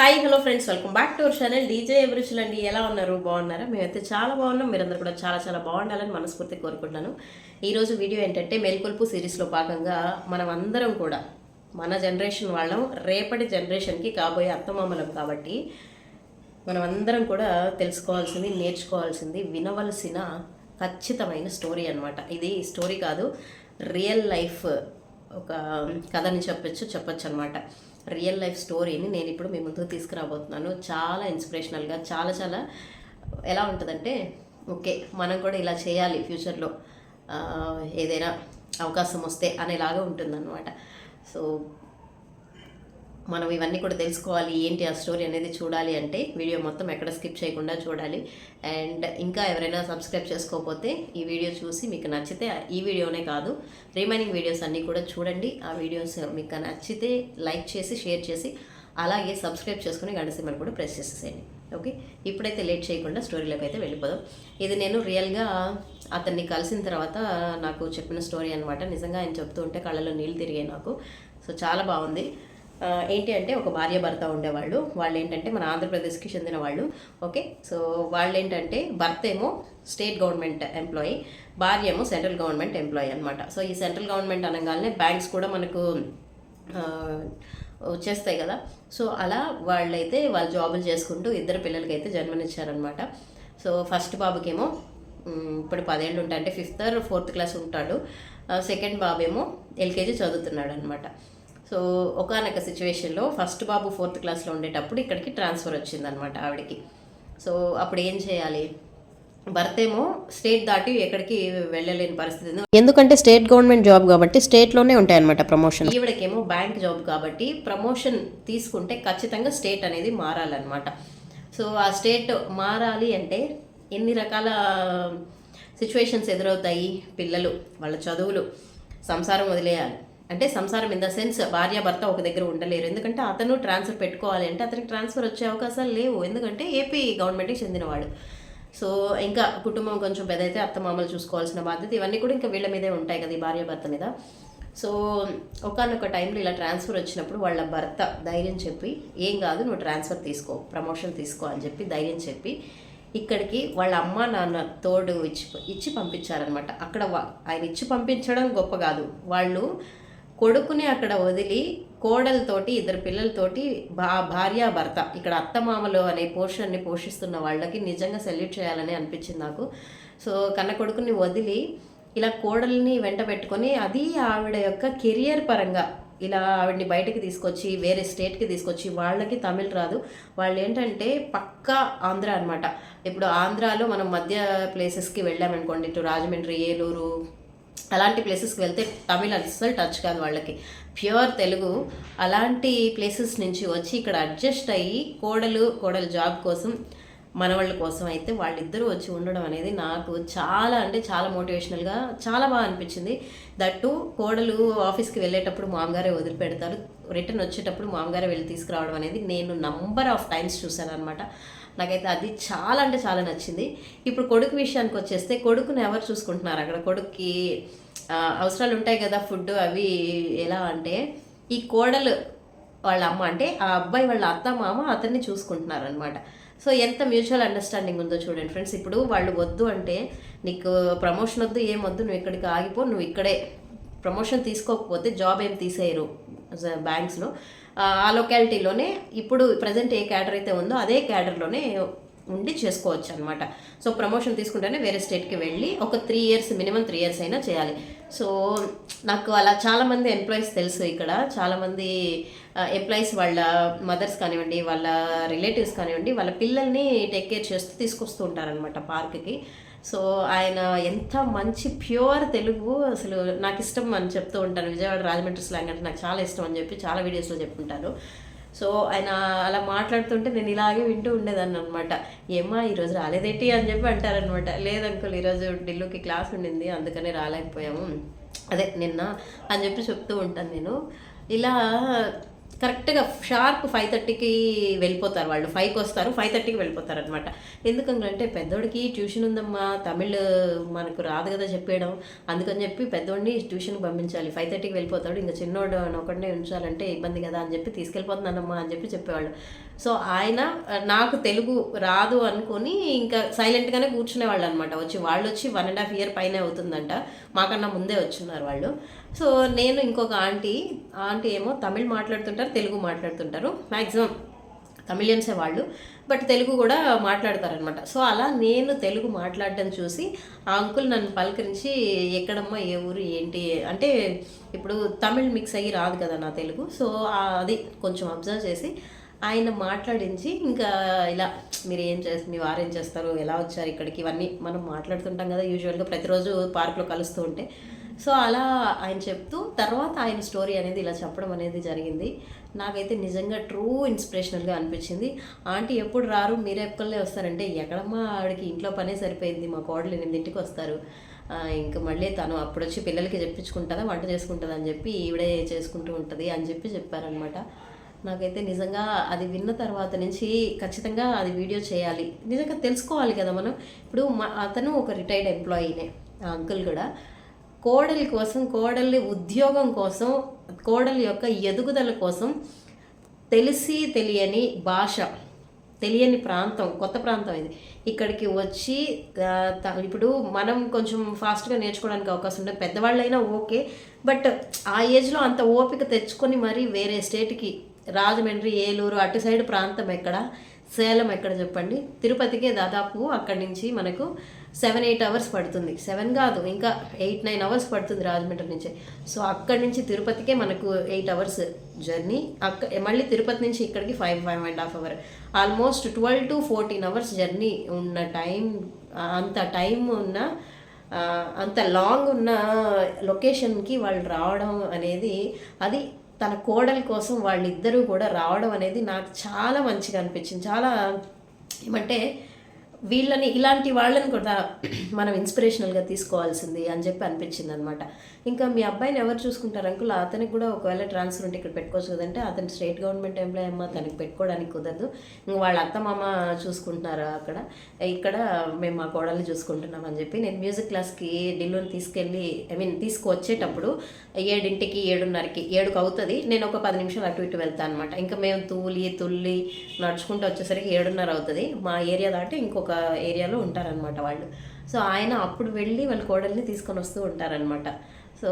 Hi hello friends welcome back to our channel DJ ఎవరిచులు అండి ఎలా ఉన్నారు? బాగున్నారా? మేమైతే చాలా బాగున్నాం. మీరందరూ కూడా చాలా చాలా బాగుండాలని మనస్ఫూర్తి కోరుకుంటున్నాను. ఈరోజు వీడియో ఏంటంటే మేల్కొల్పు సిరీస్లో భాగంగా మనం అందరం కూడా మన జనరేషన్ వాళ్ళం రేపటి జనరేషన్కి కాబోయే అత్తమామలం కాబట్టి మనం అందరం కూడా తెలుసుకోవాల్సింది నేర్చుకోవాల్సింది వినవలసిన ఖచ్చితమైన స్టోరీ అన్నమాట. ఇది స్టోరీ కాదు రియల్ లైఫ్ ఒక కథని చెప్పొచ్చు చెప్పొచ్చు అనమాట రియల్ లైఫ్ స్టోరీని నేను ఇప్పుడు మీ ముందుకు తీసుకురాబోతున్నాను. చాలా ఇన్స్పిరేషనల్గా చాలా చాలా ఎలా ఉంటుందంటే ఓకే మనం కూడా ఇలా చేయాలి ఫ్యూచర్లో. ఏదైనా అవకాశం వస్తే అనేలాగా ఉంటుందన్నమాట. సో మనం ఇవన్నీ కూడా తెలుసుకోవాలి ఏంటి ఆ స్టోరీ అనేది చూడాలి అంటే వీడియో మొత్తం ఎక్కడ స్కిప్ చేయకుండా చూడాలి. అండ్ ఇంకా ఎవరైనా సబ్స్క్రైబ్ చేసుకోకపోతే ఈ వీడియో చూసి మీకు నచ్చితే ఈ వీడియోనే కాదు రిమైనింగ్ వీడియోస్ అన్నీ కూడా చూడండి. ఆ వీడియోస్ మీకు నచ్చితే లైక్ చేసి షేర్ చేసి అలాగే సబ్స్క్రైబ్ చేసుకుని గంటసీమని కూడా ప్రెస్ చేసేసేయండి. ఓకే ఇప్పుడైతే లేట్ చేయకుండా స్టోరీలోకి అయితే వెళ్ళిపోదాం. ఇది నేను రియల్గా అతన్ని కలిసిన తర్వాత నాకు చెప్పిన స్టోరీ అనమాట నిజంగా ఆయన చెప్తూ ఉంటే కళ్ళలో నీళ్ళు తిరిగాయి నాకు. సో చాలా బాగుంది. ఏంటి అంటే ఒక భార్య భర్త ఉండేవాళ్ళు. వాళ్ళు ఏంటంటే మన ఆంధ్రప్రదేశ్కి చెందిన వాళ్ళు. ఓకే? సో వాళ్ళు ఏంటంటే భర్త ఏమో స్టేట్ గవర్నమెంట్ ఎంప్లాయీ భార్య ఏమో సెంట్రల్ గవర్నమెంట్ ఎంప్లాయీ అనమాట సో ఈ సెంట్రల్ గవర్నమెంట్ అనగానే బ్యాంక్స్ కూడా మనకు వచ్చేస్తాయి కదా. సో అలా వాళ్ళైతే వాళ్ళు జాబులు చేసుకుంటూ ఇద్దరు పిల్లలకైతే జన్మనిచ్చారనమాట సో ఫస్ట్ బాబుకేమో ఇప్పుడు పదేళ్ళు ఉంటాయి అంటే ఫిఫ్త్ ఫోర్త్ క్లాస్ ఉంటాడు. సెకండ్ బాబేమో ఎల్కేజీ చదువుతున్నాడు అనమాట సో ఒకనొక సిచ్యువేషన్లో ఫస్ట్ బాబు ఫోర్త్ క్లాస్లో ఉండేటప్పుడు ఇక్కడికి ట్రాన్స్ఫర్ వచ్చిందనమాట ఆవిడకి. సో అప్పుడు ఏం చేయాలి? భర్త ఏమో స్టేట్ దాటి ఎక్కడికి వెళ్ళలేని పరిస్థితి. ఎందుకంటే స్టేట్ గవర్నమెంట్ జాబ్ కాబట్టి స్టేట్లోనే ఉంటాయన్నమాట ప్రమోషన్. ఈవిడకేమో బ్యాంక్ జాబ్ కాబట్టి ప్రమోషన్ తీసుకుంటే ఖచ్చితంగా స్టేట్ అనేది మారాలన్నమాట. సో ఆ స్టేట్ మారాలి అంటే ఎన్ని రకాల సిచ్యువేషన్స్ ఎదురవుతాయి? పిల్లలు వాళ్ళ చదువులు సంసారం వదిలేయాలి. అంటే సంసారం ఇన్ ద సెన్స్ భార్య భర్త ఒక దగ్గర ఉండలేరు. ఎందుకంటే అతను ట్రాన్స్ఫర్ పెట్టుకోవాలి అంటే అతనికి ట్రాన్స్ఫర్ వచ్చే అవకాశాలు లేవు. ఎందుకంటే ఏపీ గవర్నమెంట్కి చెందినవాడు. సో ఇంకా కుటుంబం కొంచెం పెద్దయితే అత్త మామలు చూసుకోవాల్సిన బాధ్యత ఇవన్నీ కూడా ఇంకా వీళ్ళ మీదే ఉంటాయి కదా ఈ భార్య భర్త మీద. సో ఒకనొక టైంలో ఇలా ట్రాన్స్ఫర్ వచ్చినప్పుడు వాళ్ళ భర్త ధైర్యం చెప్పి ఏం కాదు నువ్వు ట్రాన్స్ఫర్ తీసుకో ప్రమోషన్ తీసుకో అని చెప్పి ధైర్యం చెప్పి ఇక్కడికి వాళ్ళ అమ్మ నాన్న తోడు ఇచ్చి ఇచ్చి పంపించారనమాట అక్కడ వా- ఆయన ఇచ్చి పంపించడం గొప్ప కాదు. వాళ్ళు కొడుకుని అక్కడ వదిలి కోడలతోటి ఇద్దరు పిల్లలతోటి భా భార్య భర్త ఇక్కడ అత్తమామలు అనే పోర్షన్ని పోషిస్తున్న వాళ్ళకి నిజంగా సెల్యూట్ చేయాలని అనిపించింది నాకు. సో కన్న కొడుకుని వదిలి ఇలా కోడల్ని వెంట పెట్టుకొని అది ఆవిడ యొక్క కెరియర్ పరంగా ఇలా ఆవిడని బయటకి తీసుకొచ్చి వేరే స్టేట్కి తీసుకొచ్చి వాళ్ళకి తమిళ్ రాదు. వాళ్ళు ఏంటంటే పక్కా ఆంధ్ర అన్నమాట. ఇప్పుడు ఆంధ్రాలో మనం మధ్య ప్లేసెస్కి వెళ్ళామనుకోండి ఇటు రాజమండ్రి ఏలూరు అలాంటి ప్లేసెస్కి వెళ్తే తమిళ్ అస్సలు టచ్ కాదు వాళ్ళకి. ప్యూర్ తెలుగు అలాంటి ప్లేసెస్ నుంచి వచ్చి ఇక్కడ అడ్జస్ట్ అయ్యి కోడలు కోడలు జాబ్ కోసం మనవాళ్ళ కోసం అయితే వాళ్ళిద్దరూ వచ్చి ఉండడం అనేది నాకు చాలా అంటే చాలా మోటివేషనల్గా చాలా బాగా అనిపించింది. దట్టు కోడలు ఆఫీస్కి వెళ్ళేటప్పుడు మామగారే వదిలిపెడతారు. రిటర్న్ వచ్చేటప్పుడు మామగారే వెళ్ళి తీసుకురావడం అనేది నేను నంబర్ ఆఫ్ టైమ్స్ చూశాను అనమాట నాకైతే అది చాలా అంటే చాలా నచ్చింది. ఇప్పుడు కొడుకు విషయానికి వచ్చేస్తే కొడుకుని ఎవరు చూసుకుంటున్నారు? అక్కడ కొడుక్కి అవసరాలు ఉంటాయి కదా ఫుడ్ అవి ఎలా అంటే ఈ కోడలు వాళ్ళ అమ్మ అంటే ఆ అబ్బాయి వాళ్ళ అత్త మామ అతన్ని చూసుకుంటున్నారు అనమాట సో ఎంత మ్యూచువల్ అండర్స్టాండింగ్ ఉందో చూడండి ఫ్రెండ్స్. ఇప్పుడు వాళ్ళు వద్దు అంటే నీకు ప్రమోషన్ వద్దు ఏం వద్దు నువ్వు ఇక్కడికి ఆగిపో నువ్వు ఇక్కడే ప్రమోషన్ తీసుకోకపోతే జాబ్ ఏం తీసేయరు బ్యాంక్స్లో. ఆ లొకాలిటీలోనే ఇప్పుడు ప్రజెంట్ ఏ క్యాడర్ అయితే ఉందో అదే క్యాడర్లోనే ఉండి చేసుకోవచ్చు అనమాట సో ప్రమోషన్ తీసుకుంటేనే వేరే స్టేట్కి వెళ్ళి ఒక three years minimum three years అయినా చేయాలి. సో నాకు అలా చాలామంది ఎంప్లాయీస్ తెలుసు ఇక్కడ. చాలామంది ఎంప్లాయీస్ వాళ్ళ మదర్స్ కానివ్వండి వాళ్ళ రిలేటివ్స్ కానివ్వండి వాళ్ళ పిల్లల్ని టేక్ కేర్ చేస్తూ తీసుకొస్తూ ఉంటారనమాట పార్క్కి. సో ఆయన ఎంత మంచి ప్యూర్ తెలుగు అసలు నాకు ఇష్టం అని చెప్తూ ఉంటాను విజయవాడ రాజమండ్రి స్లాంగ్ అంటే నాకు చాలా ఇష్టం అని చెప్పి చాలా వీడియోస్లో చెప్పుకుంటాను సో ఆయన అలా మాట్లాడుతుంటే నేను ఇలాగే వింటూ ఉండేదాన్ని అనమాట ఏమ్మా ఈరోజు రాలేదేటి అని చెప్పి అంటారనమాట లేదంకుల్ ఈరోజు ఢిల్లీకి క్లాస్ ఉండింది అందుకనే రాలేకపోయాము. అదే నిన్న అని చెప్పి చెప్తూ ఉంటాను నేను. ఇలా కరెక్ట్గా షార్ప్ ఫైవ్ థర్టీకి వెళ్ళిపోతారు వాళ్ళు. ఫైవ్కి వస్తారు ఫైవ్ థర్టీకి వెళ్ళిపోతారు అనమాట ఎందుకంటే పెద్దోడికి ట్యూషన్ ఉందమ్మా తమిళ్ మనకు రాదు కదా చెప్పేయడం. అందుకని చెప్పి పెద్దోడిని ట్యూషన్కి పంపించాలి. ఫైవ్ థర్టీకి వెళ్ళిపోతాడు. ఇంకా చిన్నోడు ఒకటినే ఉంచాలంటే ఇబ్బంది కదా అని చెప్పి తీసుకెళ్ళిపోతున్నానమ్మా అని చెప్పి చెప్పేవాళ్ళు. సో ఆయన నాకు తెలుగు రాదు అనుకొని ఇంకా సైలెంట్గానే కూర్చునేవాళ్ళు అనమాట వచ్చి వాళ్ళు వచ్చి వన్ అండ్ హాఫ్ ఇయర్ పైన అవుతుందంట. మాకన్నా ముందే వచ్చున్నారు వాళ్ళు. సో నేను ఇంకొక ఆంటీ ఆంటీ ఏమో తమిళ్ మాట్లాడుతుంటారు తెలుగు మాట్లాడుతుంటారు. మ్యాక్సిమం తమిళియన్సే వాళ్ళు బట్ తెలుగు కూడా మాట్లాడతారనమాట సో అలా నేను తెలుగు మాట్లాడడం చూసి ఆ అంకుల్ నన్ను పలకరించి ఎక్కడమ్మా ఏ ఊరు ఏంటి? అంటే ఇప్పుడు తమిళ్ మిక్స్ అయ్యి రాదు కదా నా తెలుగు. సో అది కొంచెం అబ్జర్వ్ చేసి ఆయన మాట్లాడించి ఇంకా ఇలా మీరు ఏం చేస్తారు మీ వారు ఏం చేస్తారు? ఎలా వచ్చారు ఇక్కడికి? ఇవన్నీ మనం మాట్లాడుతుంటాం కదా యూజువల్గా ప్రతిరోజు పార్క్లో కలుస్తూ ఉంటే. సో అలా ఆయన చెప్తూ తర్వాత ఆయన స్టోరీ అనేది ఇలా చెప్పడం అనేది జరిగింది. నాకైతే నిజంగా ట్రూ ఇన్స్పిరేషనల్గా అనిపించింది. ఆంటీ ఎప్పుడు రారు? మీరే ఎక్కలే వస్తారంటే ఎక్కడమ్మా ఆవిడకి ఇంట్లో పనే సరిపోయింది. మా కోడలు ఎనిమిదింటికి వస్తారు. ఇంకా మళ్ళీ తను అప్పుడు వచ్చి పిల్లలకి చెప్పించుకుంటుందా వంట చేసుకుంటుందా అని చెప్పి ఈవిడే చేసుకుంటూ ఉంటుంది అని చెప్పి చెప్పారనమాట నాకైతే నిజంగా అది విన్న తర్వాత నుంచి ఖచ్చితంగా అది వీడియో చేయాలి. నిజంగా తెలుసుకోవాలి కదా మనం. ఇప్పుడు మా అతను ఒక రిటైర్డ్ ఎంప్లాయీనే ఆ అంకుల్ కూడా. కోడలి కోసం కోడలి ఉద్యోగం కోసం కోడలి యొక్క ఎదుగుదల కోసం తెలిసి తెలియని భాష తెలియని ప్రాంతం కొత్త ప్రాంతం ఇది. ఇక్కడికి వచ్చి ఇప్పుడు మనం కొంచెం ఫాస్ట్గా నేర్చుకోవడానికి అవకాశం ఉంటుంది పెద్దవాళ్ళైనా ఓకే బట్ ఆ ఏజ్లో అంత ఓపిక తెచ్చుకొని మరి వేరే స్టేట్కి రాజమండ్రి ఏలూరు అటు సైడ్ ప్రాంతం ఎక్కడ? సేలం ఎక్కడ చెప్పండి? తిరుపతికే దాదాపు అక్కడి నుంచి మనకు సెవెన్ ఎయిట్ అవర్స్ పడుతుంది. సెవెన్ కాదు ఇంకా ఎయిట్ నైన్ అవర్స్ పడుతుంది రాజమండ్రి నుంచి. సో అక్కడి నుంచి తిరుపతికే మనకు ఎయిట్ అవర్స్ జర్నీ అక్క మళ్ళీ తిరుపతి నుంచి ఇక్కడికి five five and half hour almost twelve to fourteen hours journey ఉన్న టైం అంత టైం ఉన్న అంత లాంగ్ ఉన్న లొకేషన్కి వాళ్ళు రావడం అనేది అది తన కోడలి కోసం వాళ్ళిద్దరూ కూడా రావడం అనేది నాకు చాలా మంచిగా అనిపించింది. చాలా ఏమంటే వీళ్ళని ఇలాంటి వాళ్ళని కూడా మనం ఇన్స్పిరేషనల్గా తీసుకోవాల్సింది అని చెప్పి అనిపించింది అనమాట ఇంకా మీ అబ్బాయిని ఎవరు చూసుకుంటారు అంకుల్? అతనికి కూడా ఒకవేళ ట్రాన్స్ఫర్ ఉంటే ఇక్కడ పెట్టుకోవచ్చు కదంటే అతను స్టేట్ గవర్నమెంట్ ఎంప్లాయీ అమ్మ తనకి పెట్టుకోవడానికి కుదరదు. వాళ్ళ అత్త మామ చూసుకుంటున్నారు అక్కడ. ఇక్కడ మేము మా కోడల్ని చూసుకుంటున్నాం అని చెప్పి నేను మ్యూజిక్ క్లాస్కి ఢిల్లూని తీసుకెళ్ళి ఐ మీన్ తీసుకువచ్చేటప్పుడు ఏడింటికి ఏడున్నరకి ఏడుకు అవుతుంది. నేను ఒక పది నిమిషాలు అటు ఇటు వెళ్తాను అనమాట ఇంకా మేము తూలి తుల్లి నడుచుకుంటూ వచ్చేసరికి ఏడున్నర అవుతుంది. మా ఏరియా దాటి ఇంకొక ఏరియాలో ఉంటారనమాట వాళ్ళు. సో ఆయన అప్పుడు వెళ్ళి వాళ్ళ కోడల్ని తీసుకొని వస్తూ ఉంటారనమాట సో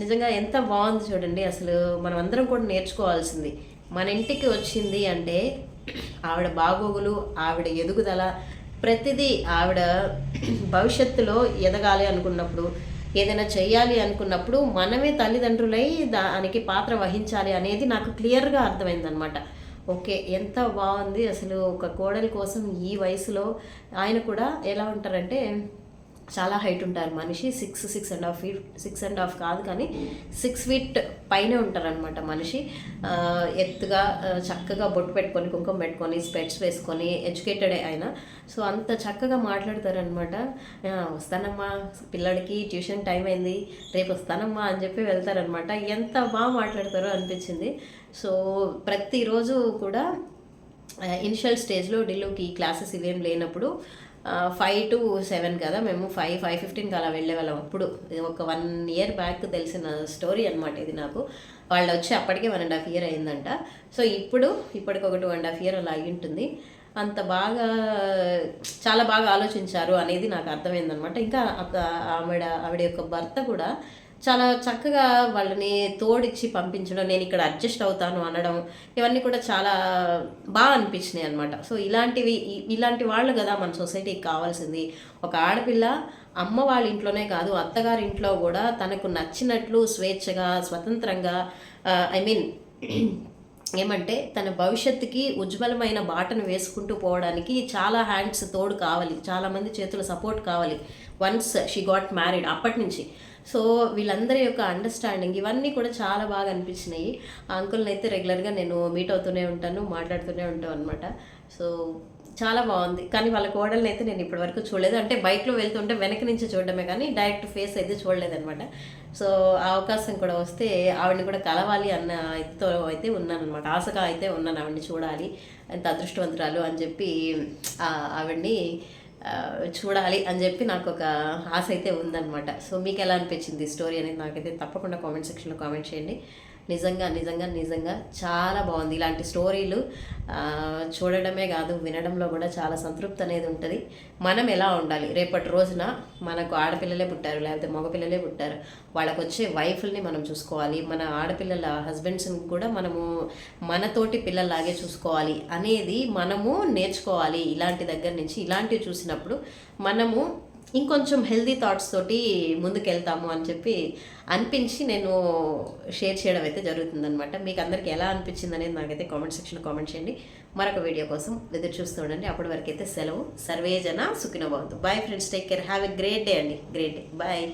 నిజంగా ఎంత బాగుంది చూడండి. అసలు మనం అందరం కూడా నేర్చుకోవాల్సింది. మన ఇంటికి వచ్చింది అంటే ఆవిడ బాగోగులు ఆవిడ ఎదుగుదల ప్రతిదీ ఆవిడ భవిష్యత్తులో ఎదగాలి అనుకున్నప్పుడు ఏదైనా చేయాలి అనుకున్నప్పుడు మనమే తల్లిదండ్రులై దానికి పాత్ర వహించాలి అనేది నాకు క్లియర్గా అర్థమైందనమాట ఓకే ఎంత బాగుంది అసలు ఒక కోడలి కోసం ఈ వయసులో. ఆయన కూడా ఎలా ఉంటారంటే చాలా హైట్ ఉంటారు మనిషి. Six six and half feet six and half కాదు కానీ సిక్స్ ఫీట్ పైనే ఉంటారనమాట మనిషి. ఎత్తుగా చక్కగా బొట్టు పెట్టుకొని కుంకుమ పెట్టుకొని స్పెట్స్ వేసుకొని ఎడ్యుకేటెడే ఆయన. సో అంత చక్కగా మాట్లాడతారనమాట వస్తానమ్మా పిల్లడికి ట్యూషన్ టైం అయింది రేపు వస్తానమ్మా అని చెప్పి వెళ్తారనమాట ఎంత బాగా మాట్లాడతారో అనిపించింది. సో ప్రతిరోజు కూడా ఇనిషియల్ స్టేజ్లో ఢిల్లీకి క్లాసెస్ ఇవేం లేనప్పుడు ఫైవ్ టు సెవెన్ కదా మేము ఫైవ్ ఫైవ్ ఫిఫ్టీన్కి అలా వెళ్ళే వాళ్ళం అప్పుడు. ఇది ఒక వన్ ఇయర్ బ్యాక్ తెలిసిన స్టోరీ అనమాట ఇది నాకు. వాళ్ళు వచ్చి అప్పటికే వన్ అండ్ హాఫ్ ఇయర్ అయిందంట. సో ఇప్పుడు ఇప్పటికి ఒక టూ అండ్ హాఫ్ ఇయర్ అలా అయి ఉంటుంది. అంత బాగా చాలా బాగా ఆలోచించారు అనేది నాకు అర్థమైందనమాట ఇంకా ఆవిడ ఆవిడ యొక్క భర్త కూడా చాలా చక్కగా వాళ్ళని తోడిచ్చి పంపించడం నేను ఇక్కడ అడ్జస్ట్ అవుతాను అనడం ఇవన్నీ కూడా చాలా బాగా అనిపించినాయి అనమాట సో ఇలాంటివి ఇలాంటి వాళ్ళు కదా మన సొసైటీకి కావాల్సింది. ఒక ఆడపిల్ల అమ్మ వాళ్ళ ఇంట్లోనే కాదు అత్తగారి ఇంట్లో కూడా తనకు నచ్చినట్లు స్వేచ్ఛగా స్వతంత్రంగా ఐ మీన్ ఏమంటే తన భవిష్యత్తుకి ఉజ్వలమైన బాటను వేసుకుంటూ పోవడానికి చాలా హ్యాండ్స్ తోడు కావాలి చాలామంది చేతుల సపోర్ట్ కావాలి. వన్స్ షీ గాట్ మ్యారీడ్ అప్పటి నుంచి. సో వీళ్ళందరి యొక్క అండర్స్టాండింగ్ ఇవన్నీ కూడా చాలా బాగా అనిపించినాయి. ఆ అంకుల్ని అయితే రెగ్యులర్గా నేను మీట్ అవుతూనే ఉంటాను మాట్లాడుతూనే ఉంటాను అనమాట సో చాలా బాగుంది. కానీ వాళ్ళ కోడల్ని అయితే నేను ఇప్పటివరకు చూడలేదు. అంటే బైక్లో వెళ్తుంటే వెనక నుంచి చూడడమే కానీ డైరెక్ట్ ఫేస్ అయితే చూడలేదనమాట సో ఆ అవకాశం కూడా వస్తే ఆవిడని కూడా కలవాలి అన్న ఇదితో అయితే ఉన్నానమాట ఆశగా అయితే ఉన్నాను ఆవిడని చూడాలి ఎంత అదృష్టవంతురాలు అని చెప్పి ఆవిడ్ని చూడాలి అని చెప్పి నాకు ఒక ఆశ అయితే ఉందన్నమాట. సో మీకు ఎలా అనిపించింది స్టోరీ అనేది నాకైతే తప్పకుండా కామెంట్ సెక్షన్లో కామెంట్ చేయండి. నిజంగా నిజంగా నిజంగా చాలా బాగుంది. ఇలాంటి స్టోరీలు చూడడమే కాదు వినడంలో కూడా చాలా సంతృప్తి అనేది ఉంటుంది. మనం ఎలా ఉండాలి? రేపటి రోజున మనకు ఆడపిల్లలే పుట్టారు లేకపోతే మగపిల్లలే పుట్టారు. వాళ్ళకు వచ్చే వైఫ్ని మనం చూసుకోవాలి. మన ఆడపిల్లల హస్బెండ్స్ని కూడా మనము మనతోటి పిల్లలాగే చూసుకోవాలి అనేది మనము నేర్చుకోవాలి. ఇలాంటి దగ్గర నుంచి ఇలాంటివి చూసినప్పుడు మనము ఇంకొంచెం హెల్దీ థాట్స్ తోటి ముందుకెళ్తాము అని చెప్పి అనిపించి నేను షేర్ చేయడం అయితే జరుగుతుందనమాట మీకు అందరికి ఎలా అనిపించింది అనేది నాకైతే కామెంట్ సెక్షన్లో కామెంట్ చేయండి. మరొక వీడియో కోసం ఎదురు చూస్తూ ఉండండి. అప్పటి వరకు అయితే సెలవు సర్వేజన సుఖినభవంతు bye friends take care have a great day అండి. Great day bye